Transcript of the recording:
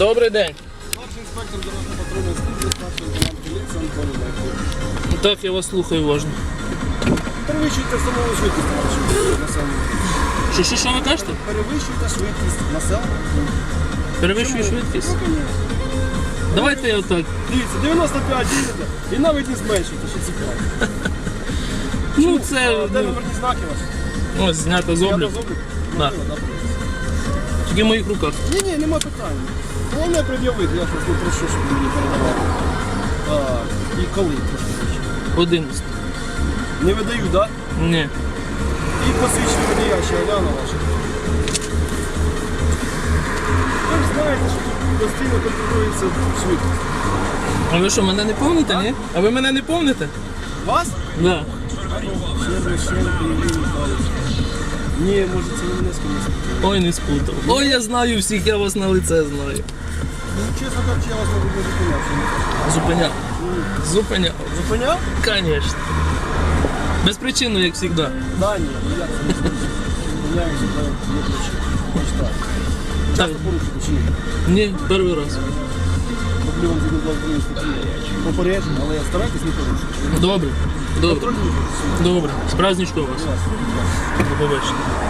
Добрий день. Старший інспектор дорожньо-патрульної служби, старший лейтенант поліції Анатолій Лехов. Так, я вас слухаю уважно. Перевищуйте самову швидкість, населення. Що, що, що ви кажете? Перевищуйте швидкість населення. Перевищую швидкість. Давайте я отак. Дивіться, 95 їдете і навіть не зменшуйте, що цікаво. Ну це Де ну, номерні знаки ваші? ось знято з Я обліку. на обліку? Да. Можливо, да. Тільки в моїх руках. Ні, ні, нема питань. Головне пред'явити, я ж вас не прошу, щоб мені передавали. Так, і коли. 11. Не видаю, так? Да? Ні. І посвідчення водія ще гляну ваше. Ви ж знаєте, що тут постійно контролюється швидкість. А ви що, мене не помните, ні? А ви мене не помните? Вас? Да. Ще ще Ні, може це ви мене з. Ой, не спутав. Ой, я знаю всіх, я вас на лице знаю. Ну, чесно кажучи, я вас не буду зупиняв. Зупиняв. Зупиняв. Зупиняв? Конечно. Безпричинно, як завжди. Да, ні, ну це не так. Часто порушити чи ні? Ні, перший раз. Другої попередження, але я старайтесь не порушити. Добре. Добре. Добре. З праздничком вас. До побачення.